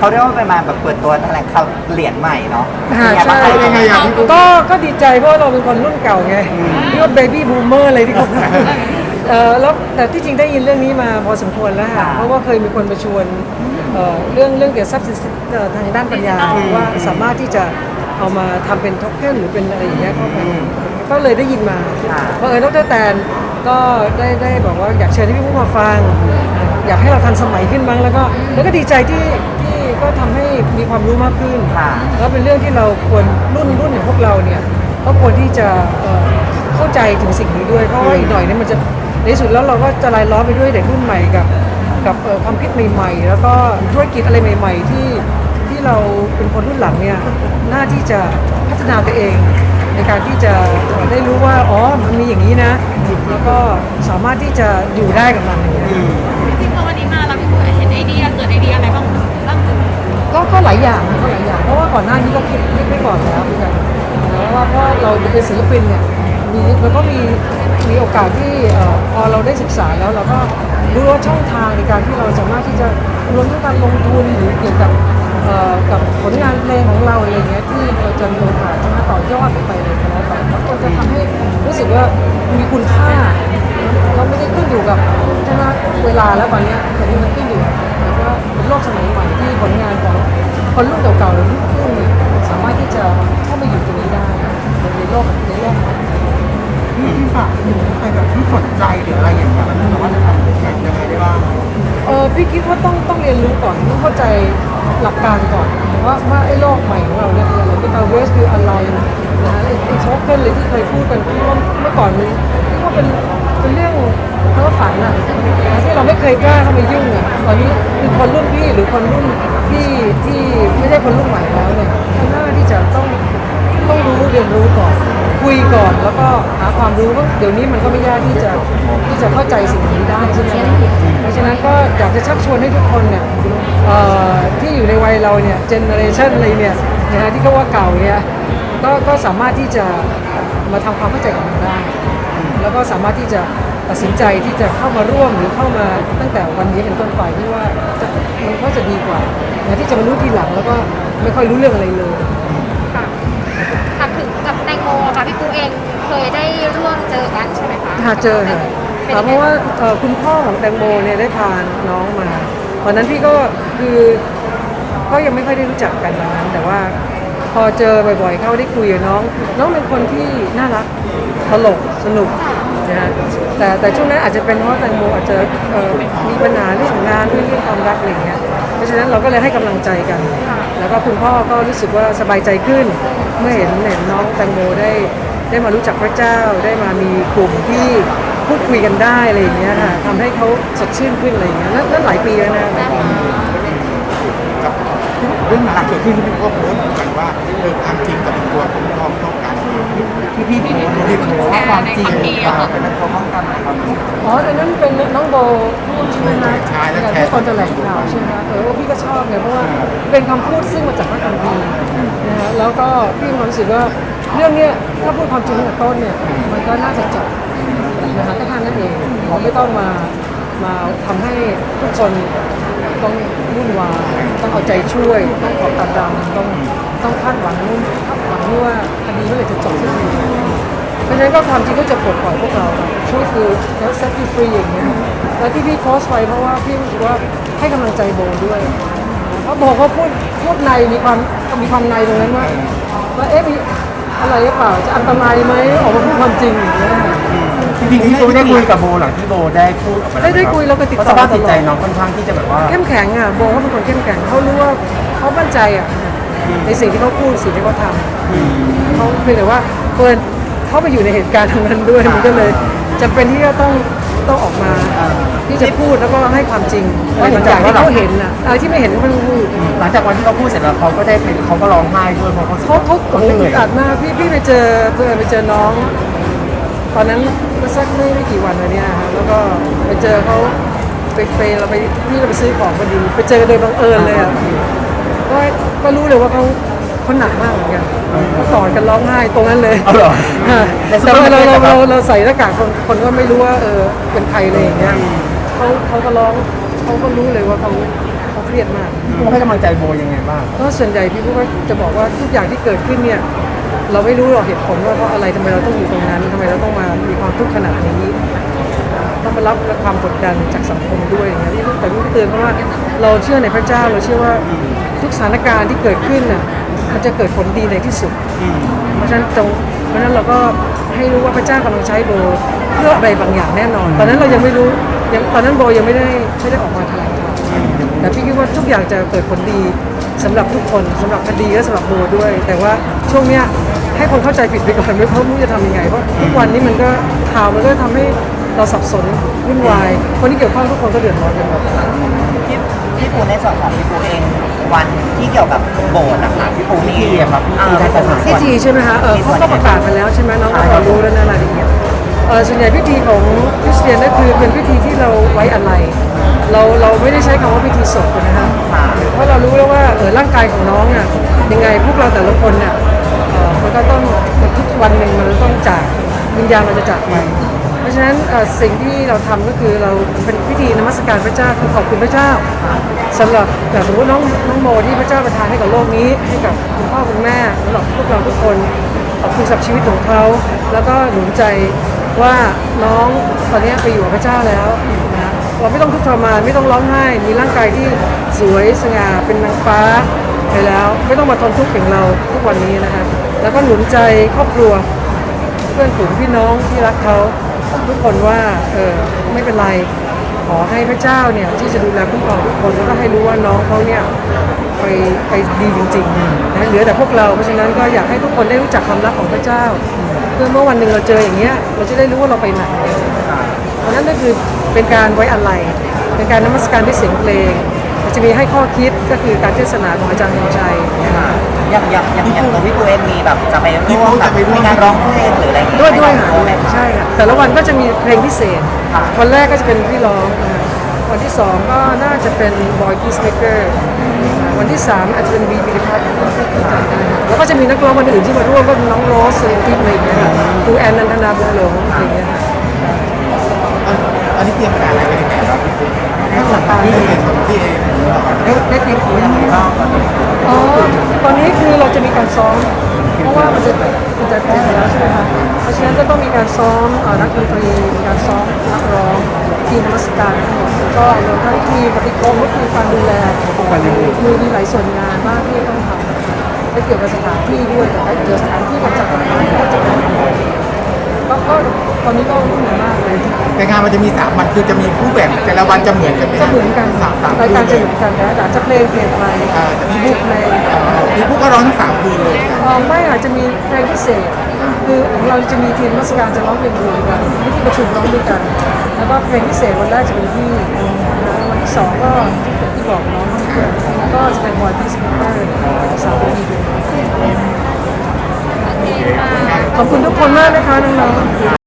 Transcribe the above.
เขาเรียกว่าเป็นมาแบบเปิดตัวแถลงข่าวเหรียญใหม่เนาะอ่าเป็นไงบ้างคะใช่ยังไงอะพี่ปุ๊ก ก็ก็ดีใจเพราะเราเป็นคนรุ่นเก่าไงเรียกว่าเบบี้บูมเมอร์เลยที่เขาพูดเออแล้วแต่ที่จริงได้ยินเรื่องนี้มาพอสมควรแล้วค่ะเพราะว่าเคยมีคนมาชวนเอ่อเรื่องเรื่องเกี่ยวกับทรัพย์สินเอ่อทางด้านปัญญาว่าสามารถที่จะเอามาทำเป็นโทเค็นหรือเป็นอะไรอย่างเงี้ยเข้าไปก็เลยได้ยินมาเพราะเออดรแตนก็ได้ได้บอกว่าอยากเชิญให้พี่พุกมาฟัง อยากให้เราทันสมัยขึ้นบ้างแล้วก็แล้วก็ดีใจที่ที่ ก็ทำให้มีความรู้มากขึ้นค่ะแล้วเป็นเรื่องที่เราควรรุ่นรุ่นอย่างพวกเราเนี่ยก็ควรที่จะเอ่อเข้าใจถึงสิ่งนี้ด้วยเพราะว่าอีกหน่อยเนี่ยมันจะในที่สุดแล้วเราก็จะรายล้อมไปด้วยเด็กรุ่นใหม่กับกับเอ่อความคิดใหม่ ๆ แล้วก็ธุรกิจอะไรใหม่ ๆ ที่ที่เราเป็นคนรุ่นหลังเนี่ยน่าที่จะพัฒนาตัวเอง ในการที่จะเอ่อได้รู้ว่าอ๋อมันมีอย่างนี้นะ แล้วก็สามารถที่จะอยู่ได้กับมันอย่างเงี้ยจริงๆพอวันนี้มาเราพี่ปุ๊กเห็นไอเดียเกิดไอเดียอะไรบ้างบ้างเอ่ย ก็ก็หลายอย่างก็หลายอย่าง เพราะว่าก่อนหน้านี้ก็คิดคิดไว้ก่อนแล้วเหมือนกันแล้วว่าเพราะเราเป็นศิลปินเนี่ยมีเราก็มีมีโอกาสที่พอเราได้ศึกษาแล้วเราก็รู้ว่าช่องทางในการที่เราสามารถที่จะรวมทั้งการลงทุนหรือเกี่ยวกับกับผลงานเพลงของเราอะไรเงี้ยที่เราจะมีโอกาสจะมาต่อยอดไปเลยก็แล้วแล้วก็จะทำให้รู้สึกว่ามีคุณค่าเราไม่ได้ขึ้นอยู่กับใช่ไหมเวลาแล้วตอนนี้ยตอนนี้มันขึ้น ก็เป็นโลกสมัยใหม่ที่ผลงานของคนรุ่นเก่าๆหรือรุ่นรุ่นเนี่ยสามารถที่จะเข้ามาอยู่ตรงนี้ได้ในโลกในโลกใหม่พี่พี่ฝากถึงใครแบบที่สนใจหรืออะไรอย่างเงี้ยมันสามารถจะทำยังไงได้บ้างเออพี่คิดว่าต้องต้องเรียนรู้ก่อนต้องเข้าใจหลักการก่อนว่าว่าไอ้โลกใหม่ของเราเนี่ยคืออะไรเมตาเวิร์สคืออะไรนะฮะไอ้ไอ้โชคเกิลเลยที่เคยพูดกันที่ว่าเมื่อก่อนมันคิดว่าเป็นเป็นเรื่อง เราไม่เคยกล้าเข้าไปยุ่งอะตอนนี้คือคนรุ่นพี่หรือคนรุ่นที่ที่ไม่ใช่คนรุ่นใหม่แล้วเนี่ยก็น่าที่จะต้องต้องรู้เรียนรู้ก่อนคุยก่อนแล้วก็หาความรู้เพราะเดี๋ยวนี้มันก็ไม่ยากที่จะที่จะเข้าใจสิ่งนี้ได้ใช่ไหมเพราะฉะนั้นก็อยากจะชักชวนให้ทุกคนเนี่ยเอ่อที่อยู่ในวัยเราเนี่ยเจเนอเรชันอะไรเนี่ยนะฮะที่เขาว่าเก่าเนี่ยก็ก็สามารถที่จะมาทำความเข้าใจกับมันได้ แล้วก็สามารถที่จะ ตัดสินใจที่จะเข้ามาร่วมหรือเข้ามาตั้งแต่วันนี้เป็นต้นไปที่ว่าจะมันก็จะดีกว่านะที่จะมารู้ทีหลังแล้วก็ไม่ค่อยรู้เรื่องอะไรเลยค่ะถามถึงกับแตงโมค่ะพี่ปุ๊กเองเคยได้ร่วมเจอกันใช่ไหมคะหาเจอค่ะเป็นค่ะเพราะว่าเอ่อคุณพ่อของแตงโมเนี่ยได้พาน้องมาวันนั้นพี่ก็คือก็ยังไม่ค่อยได้รู้จักกันตอนนั้น แต่ว่าพอเจอบ่อยๆ เข้าได้คุยกับน้อง น้องเป็นคนที่น่ารักตลกสนุก นะฮะแต่แต่ช่วงนั้นอาจจะเป็นเพราะแตงโมอาจจะมีปัญหาเรื่องงานเรื่องความรักอะไรเงี้ยเพราะฉะนั้นเราก็เลยให้กำลังใจกัน แล้วก็คุณพ่อก็รู้สึกว่าสบายใจขึ้น เมื่อเห็นเห็นน้องแตงโมได้ได้มารู้จักพระเจ้าได้มามีกลุ่มที่พูดคุยกันได้อะไรอย่างเงี้ยค่ะทำให้เขาสดชื่นขึ้นอะไรอย่างเงี้ยนั่นหลายปีแล้วนะเรื่องหลังเกิดขึ้นที่พี่ก็โพสต์เหมือนกันว่าเออความจริงกับตัวผมก็ต้องการ ที่พี่โพสต์ที่โพสต์ความจริงมาเป็นนักป้องกันความจริง อ๋ออันนั้นเป็นน้องโบพูดใช่ไหมคะใช่แล้วอย่างแชร์ที่คนแถลงข่าวใช่ไหมคะเออว่าพี่ก็ชอบไงเพราะว่าเป็นคำพูดซึ่งมาจากพระคัมภีร์นะฮะแล้วก็พี่มีความรู้สึกว่าเรื่องเนี้ยถ้าพูดความจริงตั้งแต่ต้นเนี่ยมันก็น่าจะจบนะคะก็ทานนั่นเองเราไม่ต้องมามาทำให้ทุกคนต้องวุ่นวายต้องเอาใจช่วยต้องขอบตาดำต้องต้องคาดหวังนู่นคาดหวังที่ว่าคดีเมื่อไหร่จะจบสักที เพราะฉะนั้นก็ความจริงก็จะปลดปล่อยพวกเราช่วยคือแล้วเซ็ตฟรีอย่างเงี้ยแล้วที่พี่โพสต์ไปเพราะว่าพี่รู้สึกว่าให้กำลังใจโบด้วยเพราะโบเขาพูดพูดในมีความมีความในตรงนั้นว่าว่าเอ๊ะมีอะไรหรือเปล่าจะอันตรายไหมออกมาพูดความจริงอย่างเงี้ยจริงๆพี่ตูได้คุยกับโบหลังที่โบได้พูดออกมาได้ได้คุยแล้วก็ติดเพราะต่สอภาพตจิตลอใจดน้องค่อนข้างที่จะแบบว่าเข้มแข็งอะโบเขาเป็นคนเข้มแข็งเขารู้ว่าเขามั่นใจอะในสิ่งที่เขาพูดสิ่งที่เขาทำเขาเพียงแต่ว่าเฟิร์น เขาไปอยู่ในเหตุการณ์ตรงนั้นด้วยมันก็เลยจำเป็นที่จะต้องต้องออกมา ที่จะพูดแล้วก็ให้ความจริงอะไรบางอย่างที่เขาเห็นน่ะอะไรที่ไม่เห็นก็ไม่ต้องพูดหลังจากวันที่เขาพูดเสร็จแล้วเขาก็ได้เป็นเขาก็ร้องไห้ด้วยเพราะเขาเขาเขาเขาโอ้โหเหนื่อยอัดมากพี่พี่ไปเจอเพื่อไปเจอน้อง ตอนนั้นเมื่อสักไม่ไม่กี่วันเลยเนี่ยฮะแล้วก็ไปเจอเขาไปไปเราไปพี่เราไปซื้อของพอดีไปเจอโดยบังเอิญเลยอะก็ก็รู้เลยว่าเขา เขาหนักมากเหมือนกันเขากอดกันร้องไห้ตรงนั้นเลยเอาเหรอฮะแต่ว่าเราเราเราเราใส่หน้ากากคนคนก็ไม่รู้ว่าเออเป็นใครเลยอย่างเงี้ยเขาเขาก็ร้องเขาก็รู้เลยว่าเขาเขาเครียดมาก พี่ปูให้กำลังใจโบยังไงบ้าง ก็ส่วนใหญ่พี่พูดว่าจะบอกว่าทุกอย่างที่เกิดขึ้นเนี่ย เราไม่รู้หรอกเหตุผลว่าเพราะอะไรทำไมเราต้องอยู่ตรงนั้นทำไมเราต้องมามีความทุกข์ขนาดนี้ต้องมารับความกดดันจากสังคมด้วยอย่างเงี้ยที่แต่พี่ก็เตือนเพราะว่าเราเชื่อในพระเจ้าเราเชื่อว่าทุกสถานการณ์ที่เกิดขึ้นน่ะ มันจะเกิดผลดีในที่สุด เพราะฉะนั้นตรงเพราะฉะนั้นเราก็ให้รู้ว่าพระเจ้ากำลังใช้โบเพื่ออะไรบางอย่างแน่นอน ตอนนั้นเรายังไม่รู้ยังตอนนั้นโบยังไม่ได้ไม่ได้ออกมาแถลงข่าวแต่พี่คิดว่าทุกอย่างจะเกิดผลดีสำหรับทุกคนสำหรับคดีและสำหรับโบด้วย แต่ว่าช่วงเนี้ยให้คนเข้าใจผิดไปก่อนไม่เพราะไม่รู้จะทำยังไงเพราะทุกวันนี้มันก็ข่าวมันก็ทำให้เราสับสนวุ่นวาย คนที่เกี่ยวข้องทุกคนก็เดือดร้อนกันหมดพี่ พี่ปูในส่วนของพี่ปูเองวันที่เกี่ยวกับโบสถ์นะคะพี่ปูมีพิธีอะครับพิธีอ่าทางศาสนา พิธีใช่ไหมคะเออเขาก็ประกาศไปแล้วใช่ไหมน้องก็พอรู้แล้วนะรายละเอียดเออส่วนใหญ่พิธีของคริสเตียนก็คือเป็นพิธีที่เราไว้อะไร เราเราไม่ได้ใช้คำว่าพิธีศพนะฮะเพราะเรารู้แล้วว่าเออร่างกายของน้องอะยังไงพวกเราแต่ละคนเนี่ยเออมันก็ต้องมันทุกวันหนึ่งมันต้องจากวิญญาณเราจะจากไปเพ ราะฉะนั้นสิ่งที่เราทำก็คือเราเป็นพิธีนมัสการพระเจ้าคือขอบคุณพระเจ้าสำหรับแบบสมมติน้องน้องโมที่พระเจ้าประทานให้กับโลกนี้ให้กับคุณพ่อคุณแม่สำหรับพวกเราทุกคนขอบคุณสำหรับชีวิตของเขา แล้วก็หนุนใจว่าน้องตอนนี้ไปอยู่กับพระเจ้าแล้วนะเราไม่ต้องทุกข์ทรมานไม่ต้องร้องไห้ มีร่างกายที่สวยสง่าเป็นนางฟ้าไปแล้ว ไม่ต้องมาทนทุกข์อย่างเราทุกวันนี้นะคะแล้วก็หนุนใจครอบครัวเพื่อนฝูงพี่น้องที่รักเขา ทุกคนว่าเออไม่เป็นไรขอให้พระเจ้าเนี่ยที่จะดูแลคุ้มครองทุกคนแล้วก็ให้รู้ว่าน้องเขาเนี่ยไปไปดีจริงๆนะเหลือแต่พวกเราเพราะฉะนั้นก็อยากให้ทุกคนได้รู้จักความรักของพระเจ้า เพื่อเมื่อวันหนึ่งเราเจออย่างเงี้ยเราจะได้รู้ว่าเราไปไหนเพราะนั้นก็คือเป็นการไว้อะไรเป็นการนมัสการด้วยเสียงเพลงจะมีให้ข้อคิดก็คือการเทศนาของอาจารย์มงชัยนะคะ อย่างอย่างอย่างอย่างตัวพี่ปูเองมีแบบจะไปร่วมแบบมีการร้องเพลงหรืออะไรอย่างเงี้ด้วยด้วยให้ค่ะกับโบไหมคะใช่ค่ะแต่ละวันก็จะมีเพลงพิเศษค่ะวันแรกก็จะเป็นพี่ร้องนะคะวันที่สองก็น่าจะเป็นบอยกีสเมเกอร์วันที่สามอาจจะเป็นวีพีพัฒน์แล้วก็จะมีนักร้องคนอื่นที่มาร่วมก็น้องโรสเซนติอะไรอย่างเงี้ยค่ะครูแอนนันทนาบุญหลงอะไรอย่างเงี้ยค่ะอันนี้เตรียมการอะไร ที่เองที่เองได้ได้เตรียมตัวยังไงบ้างตอนนี้อ๋อตอนนี้คือเราจะมีการซ้อม เพราะว่ามันจะมันจะถึงแล้วใช่ไหมคะเพราะฉะนั้นก็ต้องมีการซ้อมนักดนตรีมีการซ้อมนักร้องทีมนมัสการทั้งหมดก็รวมทั้งทีมปฏิกรมก็คือการดูแลคือมีหลายส่วนงานมากที่ต้องทำไม่เกี่ยวกับสถานที่ด้วยแต่เกี่ยวกับสถานที่กับจัดงานก็จะต้องก็ก็ตอนนี้ก็รุ่งมากเลย แต่งานมันจะมีสามวันคือจะมีผู้แบ่งแต่ละวันจะเหมือนกันไหมก็เหมือนกันสามสามรายการคืจะนเหมือนกันนะแต่อาจจะเพลงเปลี่ยนไปอ่าจะมีบุกเพลงมีผู้ก็ร้องทั้งสามคืนเลยเอ่อไม่อาจจะมีเพลงพิเศษ คือของเราจะมีทีมมัสการจะร้องเพลงรวมกันที่ที่ประชุมร้องด้วยกัน แล้วก็เพลงพิเศษวันแรกจะเป็นที่นะวันที่สองก็ที่ที่บอกน้องเพื่อนแล้วก็จะเป็นบอยพีสเปอร์สาวดีด้วยขอบคุณทุกคนมากนะคะน้องๆ